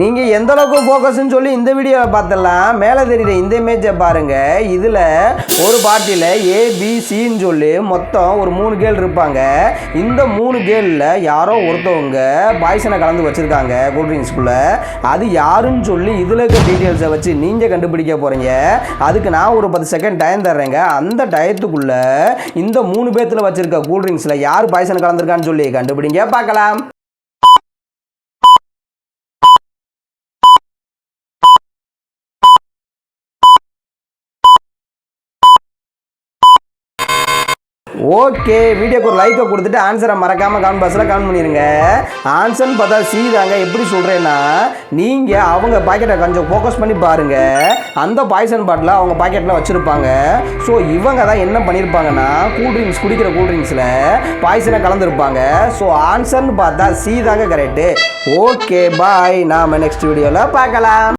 நீங்கள் எந்த அளவுக்கு ஃபோக்கஸ்ன்னு சொல்லி இந்த வீடியோவை பார்த்தலாம். மேலே தெரியுற இந்த இமேஜை பாருங்கள் இதில் ஒரு பார்ட்டியில் ஏபிசின்னு சொல்லி மொத்தம் ஒரு மூணு கேள் இருப்பாங்க. இந்த மூணு கேளில் யாரோ ஒருத்தவங்க பாய்சனை கலந்து வச்சுருக்காங்க கூல்ட்ரிங்க்ஸ்குள்ளே அது யாருன்னு சொல்லி இதில் இருக்க டீட்டெயில்ஸை வச்சு நீங்கள் கண்டுபிடிக்க போகிறீங்க அதுக்கு நான் ஒரு பத்து செகண்ட் டைம் தர்றேங்க. அந்த டயத்துக்குள்ளே இந்த மூணு பேர்த்தில் வச்சுருக்க கூல்ட்ரிங்க்ஸில் யார் பாய்சன் கலந்துருக்கான்னு சொல்லி கண்டுபிடிங்க பார்க்கலாம். ஓகே வீடியோக்கு ஒரு லைக்கை கொடுத்துட்டு ஆன்சரை மறக்காமல் கமெண்ட் பாக்ஸில் கமெண்ட் பண்ணிடுங்க ஆன்சர்னு பார்த்தா சி தாங்க எப்படி சொல்கிறேன்னா நீங்கள் அவங்க பாக்கெட்டை கொஞ்சம் ஃபோக்கஸ் பண்ணி பாருங்கள் அந்த பாய்சன் பாட்டில் அவங்க பாக்கெட்டில் வச்சுருப்பாங்க. ஸோ இவங்க தான் என்ன பண்ணியிருப்பாங்கன்னா கூல்ட்ரிங்க்ஸ் குடிக்கிற கூல்ட்ரிங்க்ஸில் பாய்சனை கலந்துருப்பாங்க. ஸோ ஆன்சர்னு பார்த்தா சி தாங்க கரெக்டு ஓகே பாய் நாம் நெக்ஸ்ட் வீடியோவில் பார்க்கலாம்.